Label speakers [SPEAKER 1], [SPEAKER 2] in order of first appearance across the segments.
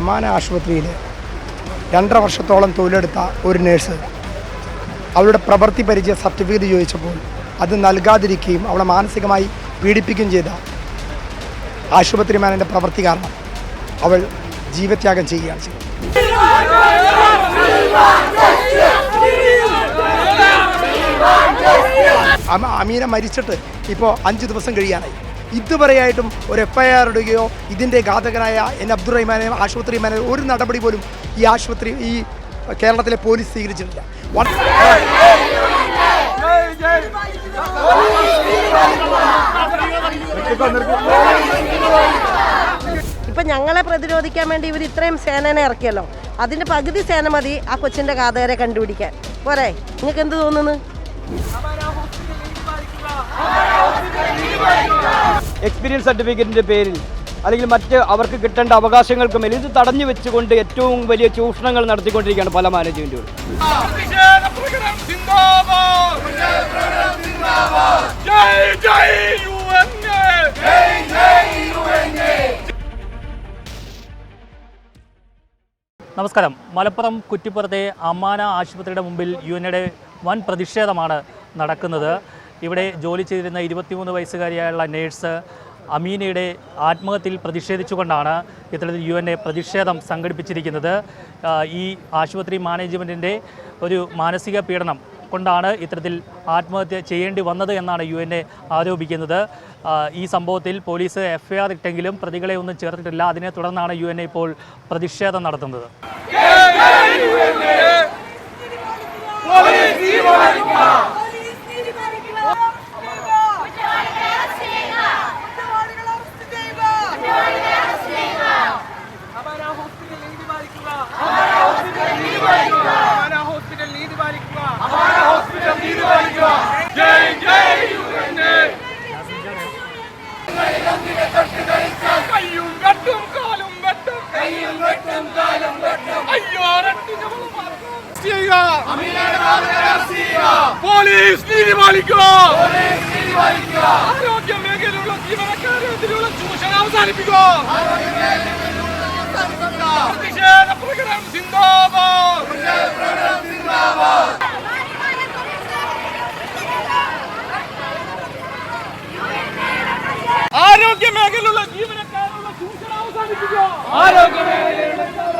[SPEAKER 1] അമാന ആശുപത്രിയിൽ രണ്ടര വർഷത്തോളം തൊഴിലെടുത്ത ഒരു നേഴ്സ് അവളുടെ പ്രവൃത്തി പരിചയ സർട്ടിഫിക്കറ്റ് ചോദിച്ചപ്പോൾ അത് നൽകാതിരിക്കുകയും അവളെ മാനസികമായി പീഡിപ്പിക്കുകയും ചെയ്ത ആശുപത്രി മാനേന്റെ പ്രവൃത്തി കാരണം അവൾ ജീവത്യാഗം ചെയ്യുകയാണ് അമ- അമീന മരിച്ചിട്ട് ഇപ്പോൾ അഞ്ച് ദിവസം കഴിയാനായി ഇതുവരെയായിട്ടും ഒരു എഫ് ഐ ആർ ഇടുകയോ ഇതിന്റെ ഘാതകനായ എൻ അബ്ദുറഹിമാനെ ആശുപത്രി മാനേജർ ഒരു നടപടി പോലും ഈ ആശുപത്രി ഈ കേരളത്തിലെ പോലീസ് സ്വീകരിച്ചിട്ടില്ല.
[SPEAKER 2] ഇപ്പം ഞങ്ങളെ പ്രതിരോധിക്കാൻ വേണ്ടി ഇവർ ഇത്രയും സേനനെ ഇറക്കിയല്ലോ. അതിന്റെ പകുതി സേന മതി ആ കൊച്ചിന്റെ കാതകരെ കണ്ടുപിടിക്കാൻ. പോരെ നിങ്ങൾക്ക് എന്ത് തോന്നുന്നു?
[SPEAKER 3] എക്സ്പീരിയൻസ് സർട്ടിഫിക്കറ്റിന്റെ പേരിൽ അല്ലെങ്കിൽ മറ്റ് അവർക്ക് കിട്ടേണ്ട അവകാശങ്ങൾക്ക് മേൽ ഇത് തടഞ്ഞു വെച്ചുകൊണ്ട് ഏറ്റവും വലിയ ചൂഷണങ്ങൾ നടത്തിക്കൊണ്ടിരിക്കുകയാണ് പല
[SPEAKER 4] മാനേജ്മെന്റുകളും.
[SPEAKER 5] നമസ്കാരം. മലപ്പുറം കുറ്റിപ്പുറത്തെ അമ്മാന ആശുപത്രിയുടെ മുമ്പിൽ യു വൻ പ്രതിഷേധമാണ് നടക്കുന്നത്. ഇവിടെ ജോലി ചെയ്തിരുന്ന ഇരുപത്തിമൂന്ന് വയസ്സുകാരിയായുള്ള നേഴ്സ് അമീനയുടെ ആത്മഹത്യയിൽ പ്രതിഷേധിച്ചുകൊണ്ടാണ് ഇത്തരത്തിൽ യു എൻ എ പ്രതിഷേധം സംഘടിപ്പിച്ചിരിക്കുന്നത്. ഈ ആശുപത്രി മാനേജ്മെന്റിന്റെ ഒരു മാനസിക പീഡനം കൊണ്ടാണ് ഇത്തരത്തിൽ ആത്മഹത്യ ചെയ്യേണ്ടി വന്നത് എന്നാണ് യു എൻ എ ആരോപിക്കുന്നത്. ഈ സംഭവത്തിൽ പോലീസ് എഫ്ഐആർ ഇട്ടെങ്കിലും പ്രതികളെ ഒന്നും ചേർത്തിട്ടില്ല. അതിനെ തുടർന്നാണ് യു എൻ എ ഇപ്പോൾ പ്രതിഷേധം നടത്തുന്നത്.
[SPEAKER 4] ചെയ്യുക പോലീസ് നീതി പാലിക്കുക ആരോഗ്യ മേഖലയിലുള്ള ജീവനക്കാരെതിരെയുള്ള ചൂഷണം അവസാനിപ്പിക്കുക പ്രതിഷേധ പ്രകടനം സിന്ദാബാദ് ആരോഗ്യ മേഖലയിലുള്ള ജീവനക്കാരുള്ള ചൂഷണം അവസാനിപ്പിക്കുക ആരോഗ്യ
[SPEAKER 6] പോലീസ്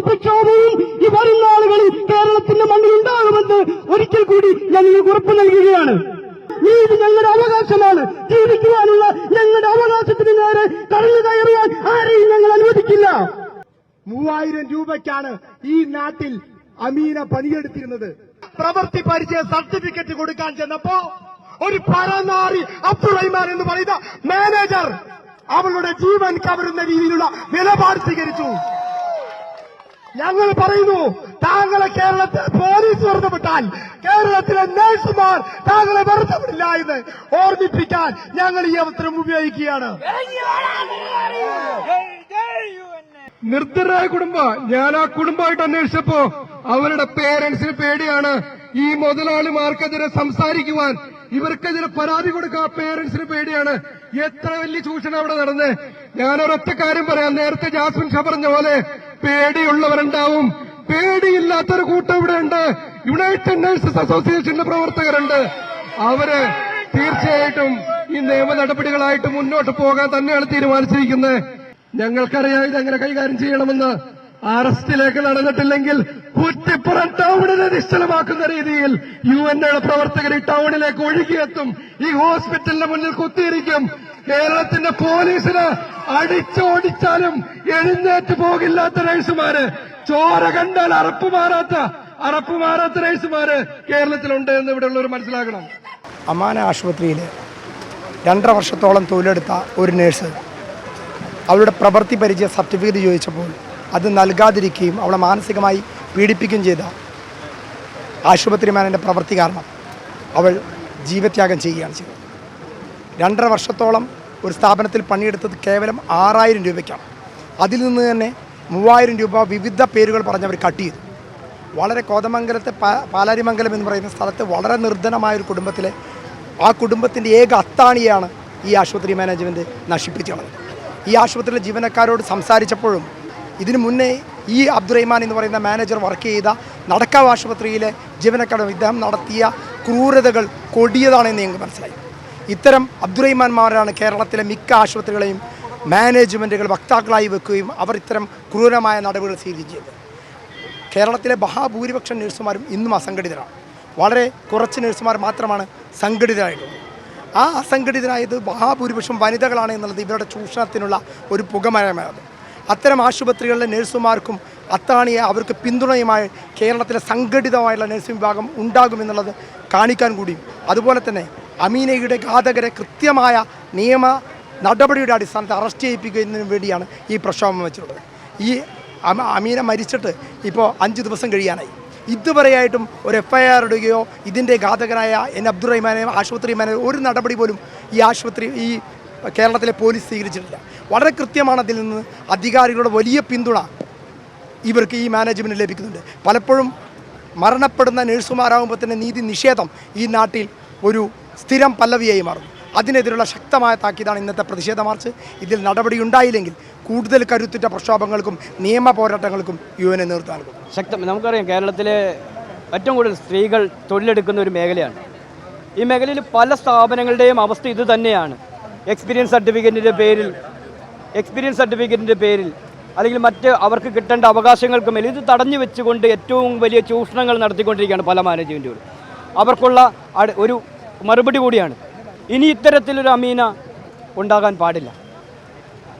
[SPEAKER 7] പ്രക്ഷോഭവും ഈ വരുന്ന ആളുകളിൽ കേരളത്തിന്റെ മണ്ണിൽ ഉണ്ടാകുമെന്ന് ഒരിക്കൽ കൂടി ഞാൻ നിങ്ങൾക്ക് ഉറപ്പ് നൽകുകയാണ്. നീതി ഞങ്ങളുടെ അവകാശമാണ്. ജീവിക്കുവാനുള്ള ഞങ്ങളുടെ അവകാശത്തിന് നേരെ കടന്നു കയറുവാൻ ആരെയും ഞങ്ങൾ അനുവദിക്കില്ല.
[SPEAKER 1] മൂവായിരം രൂപയ്ക്കാണ് ഈ നാട്ടിൽ അമീന പണിയെടുത്തിരുന്നത്. പ്രവൃത്തി പരിചയ സർട്ടിഫിക്കറ്റ് കൊടുക്കാൻ ചെന്നപ്പോ ഒരു പരനാറി അബ്ദുറഹിമാൻ എന്ന് പറയുന്ന മാനേജർ അവളുടെ ജീവൻ കവരുന്ന രീതിയിലുള്ള നിലപാട് സ്വീകരിച്ചു. ഞങ്ങൾ പറയുന്നു താങ്കളെ കേരളത്തിൽ പോലീസ് വെറുതെ വിട്ടാൽ കേരളത്തിലെ നഴ്സുമാർ താങ്കളെ വെറുതെ വിടില്ല എന്ന് ഓർമ്മിപ്പിക്കാൻ ഞങ്ങൾ ഈ അവസരം ഉപയോഗിക്കുകയാണ്.
[SPEAKER 7] നിർദ്ധരായ കുടുംബം ഞാൻ ആ കുടുംബമായിട്ട് അന്വേഷിച്ചപ്പോ അവരുടെ പേരൻസിന് പേടിയാണ് ഈ മുതലാളിമാർക്കെതിരെ സംസാരിക്കുവാൻ. ഇവർക്കെതിരെ പരാതി കൊടുക്കാൻ പേരൻസിന് പേടിയാണ്. എത്ര വലിയ ചൂഷണം അവിടെ നടന്ന്? ഞാൻ കാര്യം പറയാം. നേരത്തെ ജാസ്മിൻ ഷാ പറഞ്ഞ പോലെ പേടിയുള്ളവരുണ്ടാവും. പേടിയില്ലാത്തൊരു കൂട്ടം ഇവിടെ ഉണ്ട് യുണൈറ്റഡ് നഴ്സസ് അസോസിയേഷന്റെ പ്രവർത്തകരുണ്ട്. അവർ തീർച്ചയായിട്ടും ഈ നിയമ നടപടികളായിട്ട് മുന്നോട്ട് പോകാൻ തന്നെയാണ് തീരുമാനിച്ചിരിക്കുന്നത്. ഞങ്ങൾക്കറിയാം എങ്ങനെ കൈകാര്യം ചെയ്യണമെന്ന്. അറസ്റ്റിലേക്ക് നടന്നിട്ടില്ലെങ്കിൽ കുറ്റിപ്പുറം ടൗണിനെ നിശ്ചലമാക്കുന്ന രീതിയിൽ യു എൻ എയുടെ പ്രവർത്തകർ ഈ ടൗണിലേക്ക് ഒഴുകിയെത്തും ഈ ഹോസ്പിറ്റലിന്റെ മുന്നിൽ കുത്തിയിരിക്കും. കേരളത്തിന്റെ പോലീസിന് അടിച്ചോടിച്ചാലും എഴുന്നേറ്റ് പോകില്ലാത്ത നഴ്സുമാര് ചോര കണ്ടാൽ അറപ്പ് മാറാത്ത അറപ്പ് മാറാത്ത നഴ്സുമാര് കേരളത്തിലുണ്ട് എന്ന് ഇവിടെ ഉള്ളവർ മനസ്സിലാക്കണം
[SPEAKER 1] അമാന ആശുപത്രിയിൽ രണ്ടര വർഷത്തോളം തൊഴിലെടുത്ത ഒരു നേഴ്സ് അവരുടെ പ്രവൃത്തി പരിചയ സർട്ടിഫിക്കറ്റ് ചോദിച്ചപ്പോൾ അത് നൽകാതിരിക്കുകയും അവളെ മാനസികമായി പീഡിപ്പിക്കുകയും ചെയ്ത ആശുപത്രി മാനേജന്റെ പ്രവൃത്തി കാരണം അവൾ ജീവത്യാഗം ചെയ്യുകയാണ് ചെയ്തത്. രണ്ടര വർഷത്തോളം ഒരു സ്ഥാപനത്തിൽ പണിയെടുത്തത് കേവലം ആറായിരം രൂപയ്ക്കാണ്. അതിൽ നിന്ന് തന്നെ മൂവായിരം രൂപ വിവിധ പേരുകൾ പറഞ്ഞവർ കട്ട് ചെയ്തു. വളരെ കോതമംഗലത്തെ പാലാരിമംഗലം എന്ന് പറയുന്ന സ്ഥലത്ത് വളരെ നിർധനമായ ഒരു കുടുംബത്തിലെ ആ കുടുംബത്തിന്റെ ഏക അത്താണിയാണ് ഈ ആശുപത്രി മാനേജ്മെന്റ് നശിപ്പിച്ചു കളഞ്ഞത് ഈ ആശുപത്രിയിലെ ജീവനക്കാരോട് സംസാരിച്ചപ്പോഴും ഇതിനു മുന്നേ ഈ അബ്ദുറഹിമാൻ എന്ന് പറയുന്ന മാനേജർ വർക്ക് ചെയ്ത നടക്കാവ് ആശുപത്രിയിലെ ജീവനക്കാരും ഇദ്ദേഹം നടത്തിയ ക്രൂരതകൾ കൊടിയതാണെന്ന് ഞങ്ങൾക്ക് മനസ്സിലായി. ഇത്തരം അബ്ദുറഹിമാന്മാരാണ് കേരളത്തിലെ മിക്ക ആശുപത്രികളെയും മാനേജ്മെന്റുകൾ വക്താക്കളായി വെക്കുകയും അവർ ഇത്തരം ക്രൂരമായ നടപടികൾ സ്വീകരിക്കുകയും ചെയ്തത് കേരളത്തിലെ മഹാഭൂരിപക്ഷം നഴ്സുമാരും ഇന്നും അസംഘടിതരാണ്. വളരെ കുറച്ച് നഴ്സുമാർ മാത്രമാണ് സംഘടിതരായിട്ടുള്ളത്. ആ അസംഘടിതരായത് മഹാഭൂരിപക്ഷം വനിതകളാണ് എന്നുള്ളത് ഇവരുടെ ചൂഷണത്തിനുള്ള ഒരു പുകമരമാണ് അത്തരം ആശുപത്രികളിലെ നഴ്സുമാർക്കും അത്താണിയെ അവർക്ക് പിന്തുണയുമായി കേരളത്തിലെ സംഘടിതമായുള്ള നഴ്സിംഗ് വിഭാഗം ഉണ്ടാകുമെന്നുള്ളത് കാണിക്കാൻ കൂടിയും. അതുപോലെ തന്നെ അമീനയുടെ ഘാതകരെ കൃത്യമായ നിയമ നടപടിയുടെ അടിസ്ഥാനത്തിൽ അറസ്റ്റ് ചെയ്യിപ്പിക്കുന്നതിന് വേണ്ടിയാണ് ഈ പ്രക്ഷോഭം വെച്ചിട്ടുള്ളത്. ഈ അമ- അമീന മരിച്ചിട്ട് ഇപ്പോൾ അഞ്ച് ദിവസം കഴിയാനായി. ഇതുവരെയായിട്ടും ഒരു എഫ് ഐ ആർ ഇടുകയോ ഇതിന്റെ ഘാതകനായ എൻ അബ്ദുറഹിമാനെ ആശുപത്രി മാനേജർ ഒരു നടപടി പോലും ഈ ആശുപത്രി ഈ കേരളത്തിലെ പോലീസ് സ്വീകരിച്ചിട്ടില്ല. വളരെ കൃത്യമാണ് അതിൽ നിന്ന് അധികാരികളുടെ വലിയ പിന്തുണ ഇവർക്ക് ഈ മാനേജ്മെന്റ് ലഭിക്കുന്നുണ്ട്. പലപ്പോഴും മരണപ്പെടുന്ന നഴ്സുമാരാകുമ്പോൾ തന്നെ നീതി നിഷേധം ഈ നാട്ടിൽ ഒരു സ്ഥിരം പല്ലവിയായി മാറും. അതിനെതിരെയുള്ള ശക്തമായ താക്കീതാണ് ഇന്നത്തെ പ്രതിഷേധ മാർച്ച്. ഇതിൽ നടപടി ഉണ്ടായില്ലെങ്കിൽ കൂടുതൽ കരുത്തുറ്റ പ്രക്ഷോഭങ്ങൾക്കും നിയമ പോരാട്ടങ്ങൾക്കും യു എൻ എ നേതൃത്വം
[SPEAKER 3] ശക്തം. നമുക്കറിയാം കേരളത്തിലെ ഏറ്റവും കൂടുതൽ സ്ത്രീകൾ തൊഴിലെടുക്കുന്ന ഒരു മേഖലയാണ്. ഈ മേഖലയിൽ പല സ്ഥാപനങ്ങളുടെയും അവസ്ഥ ഇത് തന്നെയാണ്. എക്സ്പീരിയൻസ് സർട്ടിഫിക്കറ്റിന്റെ പേരിൽ എക്സ്പീരിയൻസ് സർട്ടിഫിക്കറ്റിന്റെ പേരിൽ അല്ലെങ്കിൽ മറ്റ് അവർക്ക് കിട്ടേണ്ട അവകാശങ്ങൾക്ക് മേൽ ഇത് തടഞ്ഞു വെച്ചുകൊണ്ട് ഏറ്റവും വലിയ ചൂഷണങ്ങൾ നടത്തിക്കൊണ്ടിരിക്കുകയാണ് പല മാനേജ്മെന്റുകളും അവർക്കുള്ള ഒരു മറുപടി കൂടിയാണ്. ഇനി ഇത്തരത്തിലൊരു അമീന ഉണ്ടാകാൻ പാടില്ല.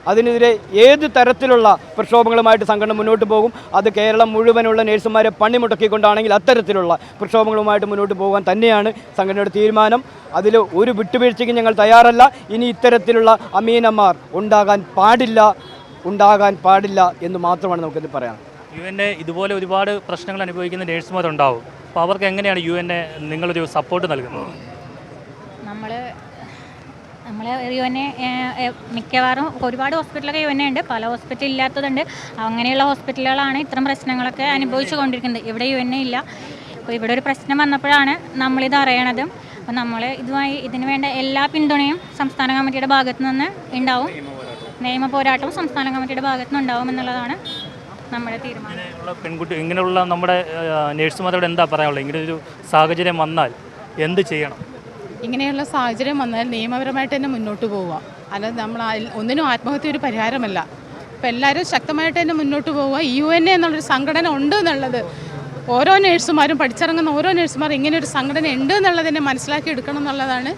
[SPEAKER 3] അതിനെതിരെ ഏത് തരത്തിലുള്ള പ്രക്ഷോഭങ്ങളുമായിട്ട് സംഘടന മുന്നോട്ട് പോകും? അത് കേരളം മുഴുവനുള്ള നേഴ്സുമാരെ പണിമുടക്കിക്കൊണ്ടാണെങ്കിൽ അത്തരത്തിലുള്ള പ്രക്ഷോഭങ്ങളുമായിട്ട് മുന്നോട്ട് പോകാൻ തന്നെയാണ് സംഘടനയുടെ തീരുമാനം. അതിൽ ഒരു വിട്ടുവീഴ്ചയ്ക്ക് ഞങ്ങൾ തയ്യാറല്ല. ഇനി ഇത്തരത്തിലുള്ള അമീനന്മാർ ഉണ്ടാകാൻ പാടില്ല ഉണ്ടാകാൻ പാടില്ല എന്ന് മാത്രമാണ് നമുക്കിത് പറയാം
[SPEAKER 5] യു എൻ ഇതുപോലെ ഒരുപാട് പ്രശ്നങ്ങൾ അനുഭവിക്കുന്ന നേഴ്സുമാരുണ്ടാവും. അപ്പോൾ അവർക്ക് എങ്ങനെയാണ് യു എൻ എ നിങ്ങളൊരു സപ്പോർട്ട് നൽകുന്നത്?
[SPEAKER 8] നമ്മൾ യു എൻ എ മിക്കവാറും ഒരുപാട് ഹോസ്പിറ്റലൊക്കെ യു എൻ എ ഉണ്ട് പല ഹോസ്പിറ്റൽ ഇല്ലാത്തതുണ്ട്. അങ്ങനെയുള്ള ഹോസ്പിറ്റലുകളാണ് ഇത്തരം പ്രശ്നങ്ങളൊക്കെ അനുഭവിച്ചു കൊണ്ടിരിക്കുന്നത്. ഇവിടെ യു എൻ എ ഇല്ല. അപ്പോൾ ഇവിടെ ഒരു പ്രശ്നം വന്നപ്പോഴാണ് നമ്മളിത് അറിയണതും. അപ്പോൾ നമ്മൾ ഇതുമായി ഇതിന് വേണ്ട എല്ലാ പിന്തുണയും സംസ്ഥാന കമ്മിറ്റിയുടെ ഭാഗത്തു നിന്ന് ഉണ്ടാവും. നിയമ പോരാട്ടവും സംസ്ഥാന കമ്മിറ്റിയുടെ ഭാഗത്തു നിന്ന് ഉണ്ടാവും എന്നുള്ളതാണ് നമ്മുടെ തീരുമാനം.
[SPEAKER 5] പെൺകുട്ടി ഇങ്ങനെയുള്ള നമ്മുടെ നേഴ്സുമാരോട് എന്താ പറയാനുള്ളത്? ഇങ്ങനെ ഒരു സാഹചര്യം വന്നാൽ എന്ത് ചെയ്യണം?
[SPEAKER 9] ഇങ്ങനെയുള്ള സാഹചര്യം വന്നാൽ നിയമപരമായിട്ട് തന്നെ മുന്നോട്ട് പോവുക. അല്ലാതെ നമ്മൾ ഒന്നിനും ആത്മഹത്യ ഒരു പരിഹാരമല്ല. അപ്പം എല്ലാവരും ശക്തമായിട്ട് തന്നെ മുന്നോട്ട് പോവുക. യു എൻ എ എന്നുള്ളൊരു സംഘടന ഉണ്ട് എന്നുള്ളത് ഓരോ നേഴ്സുമാരും പഠിച്ചിറങ്ങുന്ന ഓരോ നേഴ്സുമാരും ഇങ്ങനെ ഒരു സംഘടന ഉണ്ട് എന്നുള്ളതിനെ മനസ്സിലാക്കി എടുക്കണം എന്നുള്ളതാണ്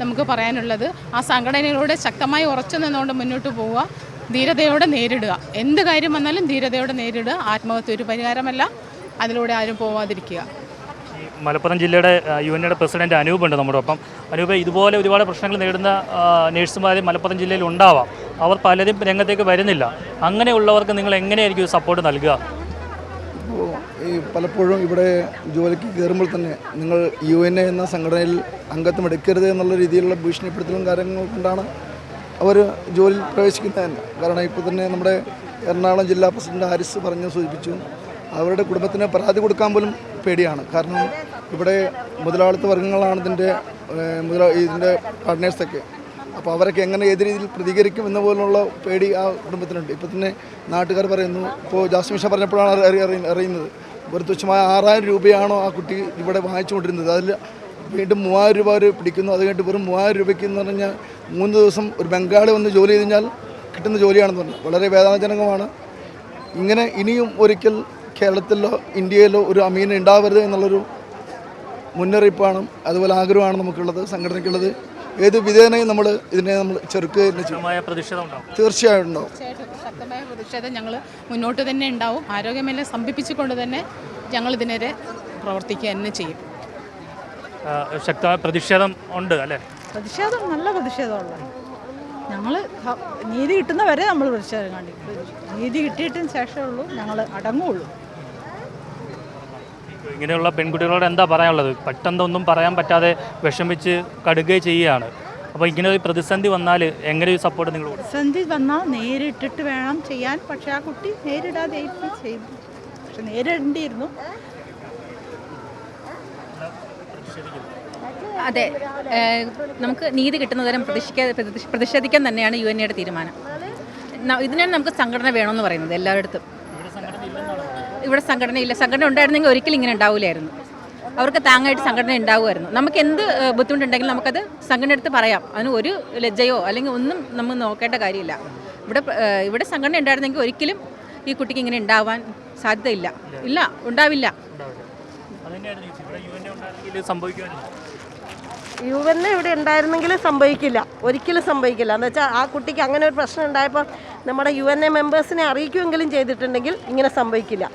[SPEAKER 9] നമുക്ക് പറയാനുള്ളത്. ആ സംഘടനയിലൂടെ ശക്തമായി ഉറച്ചു നിന്നുകൊണ്ട് മുന്നോട്ട് പോവുക. ധീരതയോടെ നേരിടുക. എന്ത് കാര്യം വന്നാലും ധീരതയോടെ നേരിടുക. ആത്മഹത്യ ഒരു പരിഹാരമല്ല. അതിലൂടെ ആരും പോവാതിരിക്കുക.
[SPEAKER 5] മലപ്പുറം ജില്ലയുടെ യു എൻ എയുടെ പ്രസിഡന്റ് അനൂപ് ഉണ്ട് നമ്മുടെ ഒപ്പം. അനൂപ് ഇതുപോലെ ഒരുപാട് പ്രശ്നങ്ങൾ നേരിടുന്ന നേഴ്സുമാർ മലപ്പുറം ജില്ലയിൽ ഉണ്ടാവാം. അവർ പലരും രംഗത്തേക്ക് വരുന്നില്ല. അങ്ങനെയുള്ളവർക്ക് നിങ്ങൾ എങ്ങനെയായിരിക്കും സപ്പോർട്ട് നൽകുക?
[SPEAKER 10] ഈ പലപ്പോഴും ഇവിടെ ജോലിക്ക് കയറുമ്പോൾ തന്നെ നിങ്ങൾ യു എൻ എ എന്ന സംഘടനയിൽ അംഗത്വം എടുക്കരുത് എന്നുള്ള രീതിയിലുള്ള ഭീഷണിപ്പെടുത്തലും കാര്യങ്ങൾ കൊണ്ടാണ് അവർ ജോലിയിൽ പ്രവേശിക്കുന്നത് തന്നെ കാരണം ഇപ്പോൾ തന്നെ നമ്മുടെ എറണാകുളം ജില്ലാ പ്രസിഡന്റ് ഹാരിസ് പറഞ്ഞു സൂചിപ്പിച്ചു അവരുടെ കുടുംബത്തിന് പരാതി കൊടുക്കാൻ പോലും പേടിയാണ്. കാരണം ഇവിടെ മുതലാളിത്ത വർഗങ്ങളാണ് ഇതിന്റെ ഇതിന്റെ പാർട്ട്നേഴ്സൊക്കെ അപ്പോൾ അവരൊക്കെ എങ്ങനെ ഏത് രീതിയിൽ പ്രതികരിക്കും എന്ന പോലുള്ള പേടി ആ കുടുംബത്തിനുണ്ട്. ഇപ്പോൾ തന്നെ നാട്ടുകാർ പറയുന്നു ഇപ്പോൾ ജാസ്മിഷ പറഞ്ഞപ്പോഴാണ് അറി- അറി- അറി- അറിയുന്നത് ഒരു തുച്ഛമായ ആറായിരം രൂപയാണോ ആ കുട്ടി ഇവിടെ വാങ്ങിച്ചുകൊണ്ടിരുന്നത്? അതിൽ വീണ്ടും മൂവായിരം രൂപ അവർ പിടിക്കുന്നു. അത് കഴിഞ്ഞിട്ട് വെറും മൂവായിരം രൂപയ്ക്ക് എന്ന് പറഞ്ഞാൽ മൂന്ന് ദിവസം ഒരു ബംഗാളി വന്ന് ജോലി ചെയ്ത് കിട്ടുന്ന ജോലിയാണെന്ന് പറഞ്ഞു. വളരെ വേദനാജനകമാണ്. ഇങ്ങനെ ഇനിയും ഒരിക്കൽ കേരളത്തിലോ ഇന്ത്യയിലോ ഒരു അമീൻ ഉണ്ടാവരുത് എന്നുള്ളൊരു മുന്നറിയിപ്പാണ് അതുപോലെ ആഗ്രഹമാണ് നമുക്കുള്ളത് സംഘടനയ്ക്കുള്ളത്. ഏത് വിധേനയും നമ്മൾ ഇതിനെ നമ്മൾ ചെറുക്കുക തന്നെ ചെയ്യും.
[SPEAKER 5] ശക്തമായ പ്രതിഷേധം ഉണ്ടാവും.
[SPEAKER 10] തീർച്ചയായും ഉണ്ടാവും.
[SPEAKER 9] ശക്തമായ പ്രതിഷേധം ഞങ്ങൾ മുന്നോട്ട് തന്നെ ഉണ്ടാവും. ആരോഗ്യമേഖലയെ സംഭിപ്പിച്ചുകൊണ്ട് തന്നെ ഞങ്ങൾ ഇതിനെതിരെ പ്രവർത്തിക്കുക തന്നെ ചെയ്യും.
[SPEAKER 5] ശക്തമായ പ്രതിഷേധം ഉണ്ട് അല്ലേ?
[SPEAKER 11] പ്രതിഷേധം നല്ല പ്രതിഷേധമുള്ള. ഞങ്ങൾ നീതി കിട്ടുന്നവരെ നമ്മൾ പ്രതിഷേധം കാണിക്കും. നീതി കിട്ടിയിട്ടും ശേഷമേ ഉള്ളൂ ഞങ്ങൾ അടങ്ങുള്ളൂ
[SPEAKER 5] ഇങ്ങനെയുള്ള പെൺകുട്ടികളോട് എന്താ പറയാനുള്ളത്? പെട്ടെന്നൊന്നും പറയാൻ പറ്റാതെ വിഷമിച്ച് കടുകയും ചെയ്യുകയാണ്. അപ്പോൾ ഇങ്ങനെ ഒരു പ്രതിസന്ധി വന്നാൽ എങ്ങനെ ഒരു സപ്പോർട്ട് നിങ്ങൾ
[SPEAKER 11] പ്രതിസന്ധി വന്നാൽ നേരിട്ടിട്ട് വേണം ചെയ്യാൻ. പക്ഷേ ആ കുട്ടി നേരിടാതെ ചെയ്തു. പക്ഷെ നേരിടേണ്ടിയിരുന്നു.
[SPEAKER 8] അതെ. നമുക്ക് നീതി കിട്ടുന്നതുവരെ പ്രതിഷ്ഠിക്കാ പ്രതി- പ്രതിഷേധിക്കാൻ തന്നെയാണ് യു എൻ എയുടെ തീരുമാനം. ഇതിനാണ് നമുക്ക് സംഘടന വേണമെന്ന് പറയുന്നത് എല്ലായിടത്തും ഇവിടെ സംഘടനയില്ല. സംഘടന ഉണ്ടായിരുന്നെങ്കിൽ ഒരിക്കലും ഇങ്ങനെ ഉണ്ടാവില്ലായിരുന്നു അവർക്ക് താങ്ങായിട്ട് സംഘടന ഉണ്ടാവുമായിരുന്നു. നമുക്ക് എന്ത് ബുദ്ധിമുട്ടുണ്ടെങ്കിലും നമുക്കത് സംഘടന എടുത്ത് പറയാം. അതിന് ഒരു ലജ്ജയോ അല്ലെങ്കിൽ ഒന്നും നമ്മൾ നോക്കേണ്ട കാര്യമില്ല. ഇവിടെ ഇവിടെ സംഘടന ഉണ്ടായിരുന്നെങ്കിൽ ഒരിക്കലും ഈ കുട്ടിക്ക് ഇങ്ങനെ ഉണ്ടാവാൻ സാധ്യതയില്ല. ഇല്ല ഉണ്ടാവില്ല.
[SPEAKER 5] അതുതന്നെയായിരുന്നു ഇവിടെ യു എൻ ഉണ്ടായിരുന്നെങ്കിൽ സംഭവിക്കുമായിരുന്നു
[SPEAKER 2] യു എൻ ഇവിടെ ഉണ്ടായിരുന്നെങ്കിൽ സംഭവിക്കില്ല. ഒരിക്കലും സംഭവിക്കില്ല. എന്ന് വെച്ചാൽ ആ കുട്ടിക്ക് അങ്ങനെ ഒരു പ്രശ്നം ഉണ്ടായപ്പോൾ നമ്മുടെ യു എൻ എ മെമ്പേഴ്സിനെ അറിയിക്കുമെങ്കിലും ചെയ്തിട്ടുണ്ടെങ്കിൽ ഇങ്ങനെ സംഭവിക്കില്ല.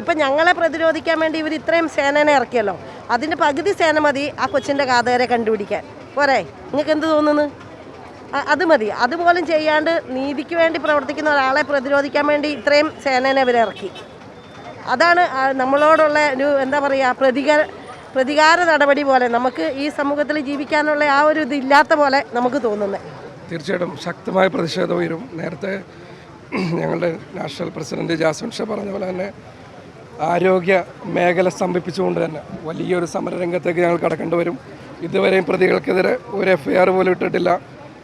[SPEAKER 2] ഇപ്പം ഞങ്ങളെ പ്രതിരോധിക്കാൻ വേണ്ടി ഇവർ ഇത്രയും സേനനെ ഇറക്കിയല്ലോ. അതിന്റെ പകുതി സേന മതി ആ കൊച്ചിന്റെ കാതകരെ കണ്ടുപിടിക്കാൻ. പോരെ? നിങ്ങൾക്ക് എന്ത് തോന്നുന്നു? അത് മതി. അതുപോലും ചെയ്യാണ്ട് നീതിക്ക് വേണ്ടി പ്രവർത്തിക്കുന്ന ഒരാളെ പ്രതിരോധിക്കാൻ വേണ്ടി ഇത്രയും സേനനെ ഇറക്കി. അതാണ് നമ്മളോടുള്ള ഒരു എന്താ പറയുക പ്രതികാര പ്രതികാര നടപടി പോലെ നമുക്ക് ഈ സമൂഹത്തിൽ ജീവിക്കാനുള്ള ആ ഒരു ഇതില്ലാത്ത പോലെ നമുക്ക് തോന്നുന്നത്
[SPEAKER 7] തീർച്ചയായിട്ടും ശക്തമായ പ്രതിഷേധം ഉയരും. നേരത്തെ ഞങ്ങളുടെ നാഷണൽ പ്രസിഡന്റ് ജാസ്മിൻ ഷാ പറഞ്ഞ പോലെ തന്നെ ആരോഗ്യ മേഖല സ്തംഭിപ്പിച്ചുകൊണ്ട് തന്നെ വലിയൊരു സമരരംഗത്തേക്ക് ഞങ്ങൾ കടക്കേണ്ടി വരും. ഇതുവരെയും പ്രതികൾക്കെതിരെ ഒരു എഫ് ഐ ആർ പോലും ഇട്ടിട്ടില്ല.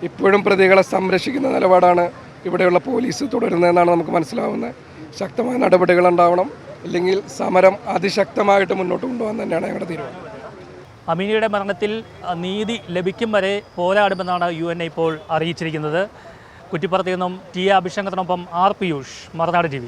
[SPEAKER 7] ഇപ്പോഴും പ്രതികളെ സംരക്ഷിക്കുന്ന നിലപാടാണ് ഇവിടെയുള്ള പോലീസ് തുടരുന്നതെന്നാണ് നമുക്ക് മനസ്സിലാവുന്നത്. ശക്തമായ നടപടികൾ ഉണ്ടാവണം. ഇല്ലെങ്കിൽ സമരം അതിശക്തമായിട്ട് മുന്നോട്ട് കൊണ്ടുപോകാൻ തന്നെയാണ് ഞങ്ങളുടെ തീരുമാനം.
[SPEAKER 5] അമീനിയുടെ മരണത്തിൽ നീതി ലഭിക്കും വരെ പോരാടുമെന്നാണ് യു എൻ ഇപ്പോൾ അറിയിച്ചിരിക്കുന്നത്. കുറ്റിപ്പുറത്തു നിന്നും ടി എ അഭിഷേകത്തിനൊപ്പം ആർ പിയൂഷ് മറുനാട് ടി